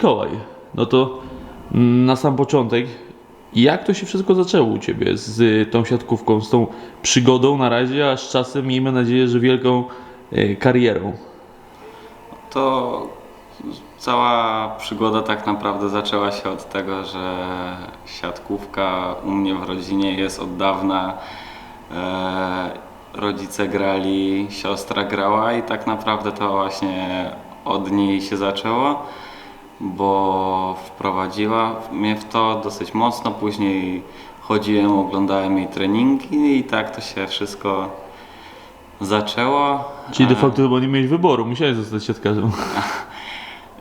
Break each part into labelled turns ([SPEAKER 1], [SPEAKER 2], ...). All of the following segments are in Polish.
[SPEAKER 1] Mikołaj, no to na sam początek, jak to się wszystko zaczęło u Ciebie z tą siatkówką, z tą przygodą na razie, a z czasem miejmy nadzieję, że wielką y, karierą?
[SPEAKER 2] To cała przygoda tak naprawdę zaczęła się od tego, że siatkówka u mnie w rodzinie jest od dawna. E, rodzice grali, siostra grała i tak naprawdę to właśnie od niej się zaczęło, bo wprowadziła mnie w to dosyć mocno. Później chodziłem, oglądałem jej treningi i tak to się wszystko zaczęło.
[SPEAKER 1] Czyli de
[SPEAKER 2] E,
[SPEAKER 1] facto chyba nie miałeś wyboru, musiałeś zostać siatkarzem.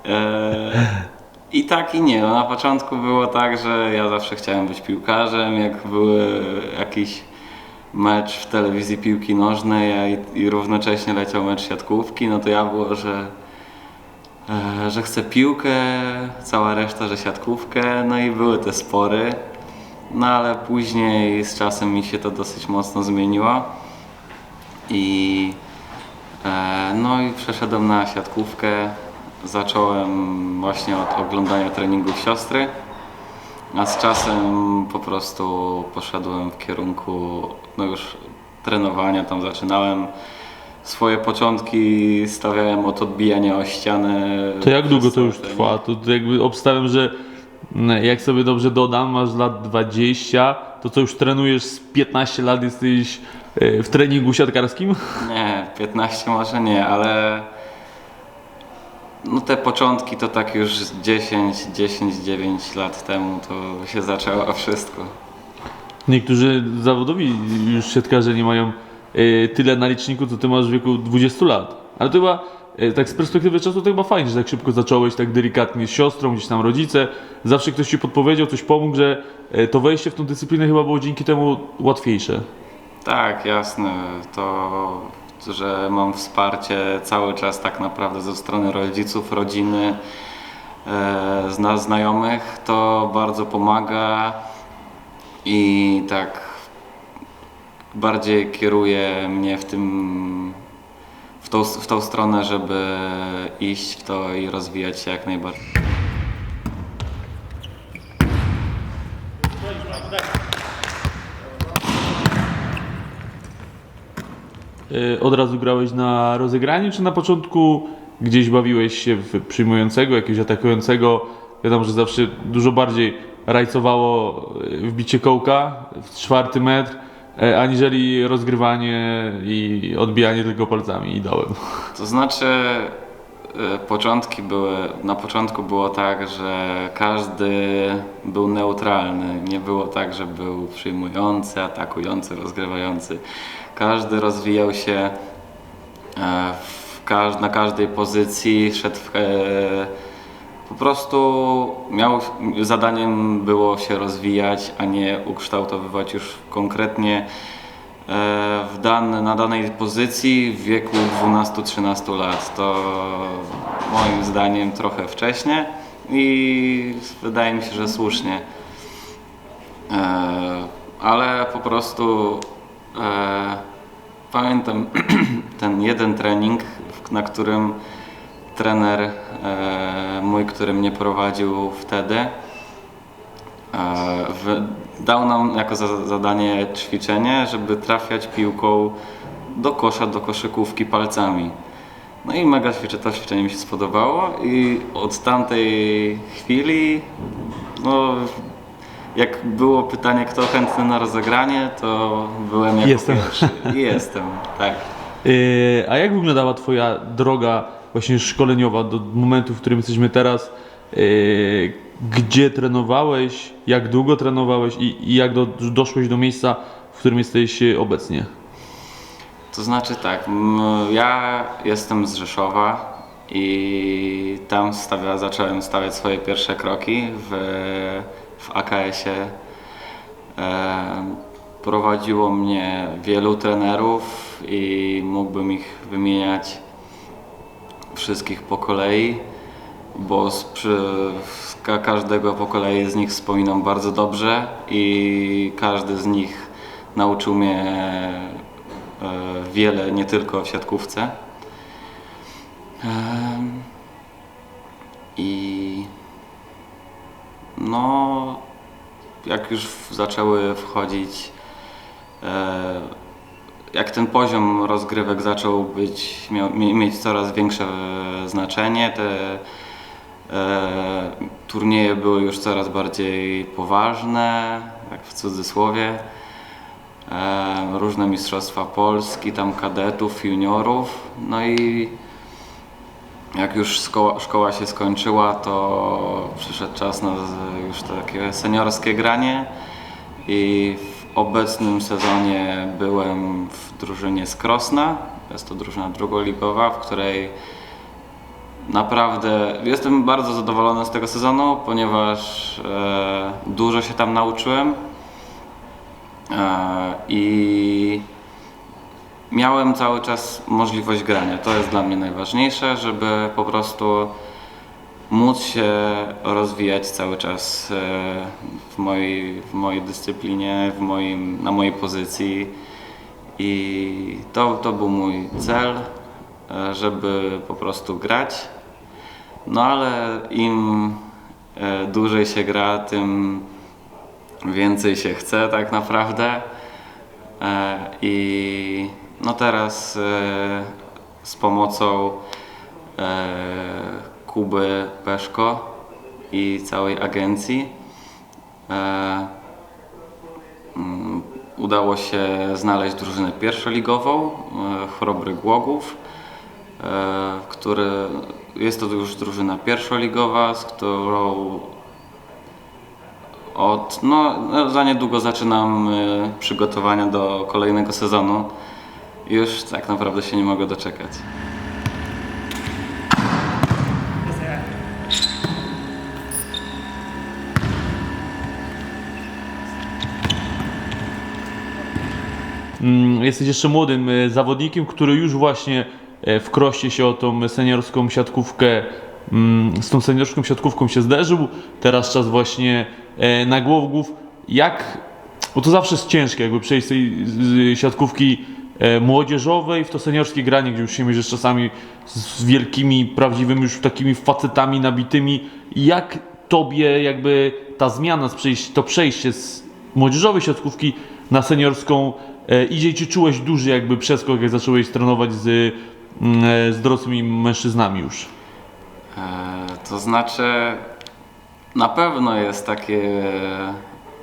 [SPEAKER 2] E, I tak i nie. No, na początku było tak, że ja zawsze chciałem być piłkarzem. Jak był jakiś mecz w telewizji piłki nożnej a i, równocześnie leciał mecz siatkówki, no to ja było, że, że chcę piłkę, cała reszta, że siatkówkę. No i były te spory. No ale później z czasem mi się to dosyć mocno zmieniło. I E, No i przeszedłem na siatkówkę. Zacząłem właśnie od oglądania treningów siostry, a z czasem po prostu poszedłem w kierunku no już trenowania. Tam zaczynałem swoje początki, stawiałem od odbijania o ścianę.
[SPEAKER 1] To jak długo to już trwa? To jakby obstawiam, że mm, jak sobie dobrze dodam, masz lat 20, to co już trenujesz z 15 lat, jesteś y, w treningu siatkarskim?
[SPEAKER 2] Nie, 15 może nie, ale no te początki to tak już 10, 10, 9 lat temu to się zaczęło wszystko.
[SPEAKER 1] Niektórzy zawodowi już siatkarze nie mają tyle na liczniku, co ty masz w wieku 20 lat. Ale to chyba, y, tak z perspektywy czasu, to chyba fajnie, że tak szybko zacząłeś, tak delikatnie z siostrą, gdzieś tam rodzice. Zawsze ktoś ci podpowiedział, coś pomógł, że y, to wejście w tą dyscyplinę chyba było dzięki temu łatwiejsze.
[SPEAKER 2] Tak, jasne. To, że mam wsparcie cały czas tak naprawdę ze strony rodziców, rodziny, e, zna, znajomych, to bardzo pomaga i tak bardziej kieruje mnie w tym w tą, w tą stronę, żeby iść w to i rozwijać się jak najbardziej.
[SPEAKER 1] Y, Od razu grałeś na rozegraniu, czy na początku gdzieś bawiłeś się w przyjmującego, jakiegoś atakującego? Wiadomo, że zawsze dużo bardziej rajcowało y, wbicie kołka w czwarty metr, aniżeli rozgrywanie i odbijanie tylko palcami i dołem.
[SPEAKER 2] To znaczy, e, początki były, na początku było tak, że każdy był neutralny. Nie było tak, że był przyjmujący, atakujący, rozgrywający. Każdy rozwijał się e, na każdej pozycji, szedł w, e, po prostu miał, zadaniem było się rozwijać, a nie ukształtowywać już konkretnie e, w dan, na danej pozycji w wieku 12-13 lat. To moim zdaniem trochę wcześnie i wydaje mi się, że słusznie. E, ale po prostu e, pamiętam ten jeden trening, na którym trener e, mój, który mnie prowadził wtedy, e, dał nam jako za, zadanie ćwiczenie, żeby trafiać piłką do kosza, do koszykówki palcami. No i mega ćwiczę, to ćwiczenie mi się spodobało i od tamtej chwili, no jak było pytanie, kto chętny na rozegranie, to byłem jako
[SPEAKER 1] Jestem.
[SPEAKER 2] pierwszy. Jestem, tak.
[SPEAKER 1] Y, A jak wyglądała Twoja droga właśnie szkoleniowa do momentu, w którym jesteśmy teraz? Y, Gdzie trenowałeś? Jak długo trenowałeś? I, i jak do, doszłeś do miejsca, w którym jesteś y, obecnie?
[SPEAKER 2] To znaczy tak, ja jestem z Rzeszowa i tam stawia, zacząłem stawiać swoje pierwsze kroki w, w AKS-ie. E, prowadziło mnie wielu trenerów i mógłbym ich wymieniać wszystkich po kolei, bo z, przy, każdego po kolei z nich wspominam bardzo dobrze i każdy z nich nauczył mnie e, wiele, nie tylko w siatkówce. I no jak już zaczęły wchodzić, e, jak ten poziom rozgrywek zaczął być, miał, mie- mieć coraz większe e, znaczenie, te e, turnieje były już coraz bardziej poważne, tak w cudzysłowie. E, różne mistrzostwa Polski, tam kadetów, juniorów. No i jak już szkoła, szkoła się skończyła, to przyszedł czas na już takie seniorskie granie i obecnym sezonie byłem w drużynie z Krosna. Jest to drużyna drugoligowa, w której naprawdę jestem bardzo zadowolony z tego sezonu, ponieważ e, dużo się tam nauczyłem e, i miałem cały czas możliwość grania. To jest dla mnie najważniejsze, żeby po prostu móc się rozwijać cały czas e, w mojej, w mojej dyscyplinie, w moim, na mojej pozycji. I to, to był mój cel, e, żeby po prostu grać. No ale im e, dłużej się gra, tym więcej się chce tak naprawdę. I no teraz z pomocą Kuby Peszko i całej agencji e, mm, udało się znaleźć drużynę pierwszoligową e, Chrobry Głogów, e, który jest to już drużyna pierwszoligowa, z którą od, no, no, za niedługo zaczynam przygotowania do kolejnego sezonu. Już tak naprawdę się nie mogę doczekać.
[SPEAKER 1] Jesteś jeszcze młodym e, zawodnikiem, który już właśnie e, w kroście się o tą seniorską siatkówkę, mm, z tą seniorską siatkówką się zderzył. Teraz czas właśnie e, na Głowgów. Jak, bo to zawsze jest ciężkie, jakby przejść z tej siatkówki młodzieżowej w to seniorskie granie, gdzie już się mierzysz czasami z wielkimi, prawdziwymi już takimi facetami nabitymi. Jak tobie jakby ta zmiana, to przejście z młodzieżowej siatkówki na seniorską e, idzie czy czułeś duży jakby przeskok, jak zacząłeś trenować z, mm, e, z dorosłymi mężczyznami już?
[SPEAKER 2] E, to znaczy, na pewno jest takie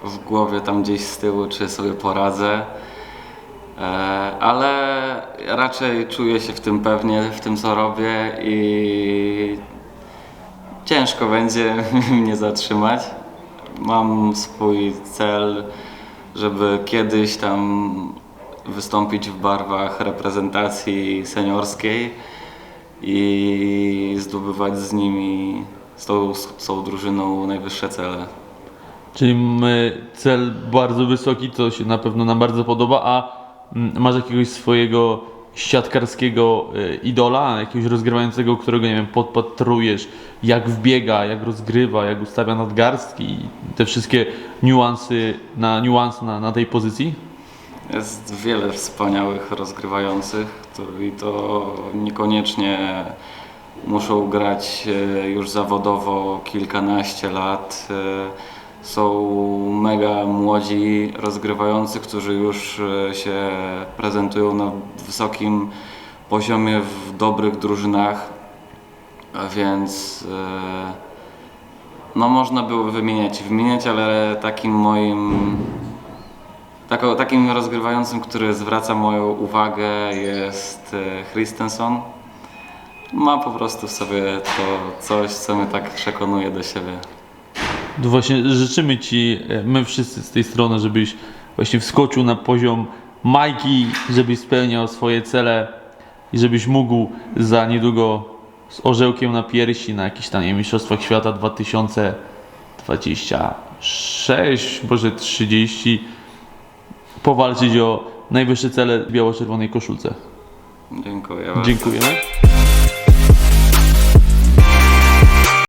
[SPEAKER 2] w głowie tam gdzieś z tyłu, czy sobie poradzę, ale raczej czuję się w tym pewnie, w tym co robię i ciężko będzie mnie zatrzymać. Mam swój cel, żeby kiedyś tam wystąpić w barwach reprezentacji seniorskiej i zdobywać z nimi, z tą, z tą drużyną najwyższe cele.
[SPEAKER 1] Czyli my, cel bardzo wysoki, to się na pewno nam bardzo podoba, a mm, masz jakiegoś swojego siatkarskiego e, idola, jakiegoś rozgrywającego, którego, nie wiem, podpatrujesz, jak wbiega, jak rozgrywa, jak ustawia nadgarstki i te wszystkie niuansy na, niuansy na, na tej pozycji?
[SPEAKER 2] Jest wiele wspaniałych rozgrywających i to niekoniecznie muszą grać e, już zawodowo kilkanaście lat. Są mega młodzi rozgrywający, którzy już e, się prezentują na wysokim poziomie w dobrych drużynach, więc e, no można było wymieniać wymieniać, ale takim moim takim rozgrywającym, który zwraca moją uwagę jest e, Christensen. Ma po prostu w sobie to coś, co mnie tak przekonuje do siebie.
[SPEAKER 1] Właśnie życzymy Ci, e, my wszyscy z tej strony, żebyś właśnie wskoczył na poziom Majki, żebyś spełniał swoje cele i żebyś mógł za niedługo z orzełkiem na piersi na jakichś tam Mistrzostwach Świata 2026, może 30 powalczyć o najwyższe cele w biało-czerwonej koszulce.
[SPEAKER 2] Dziękuję.
[SPEAKER 1] Dziękujemy.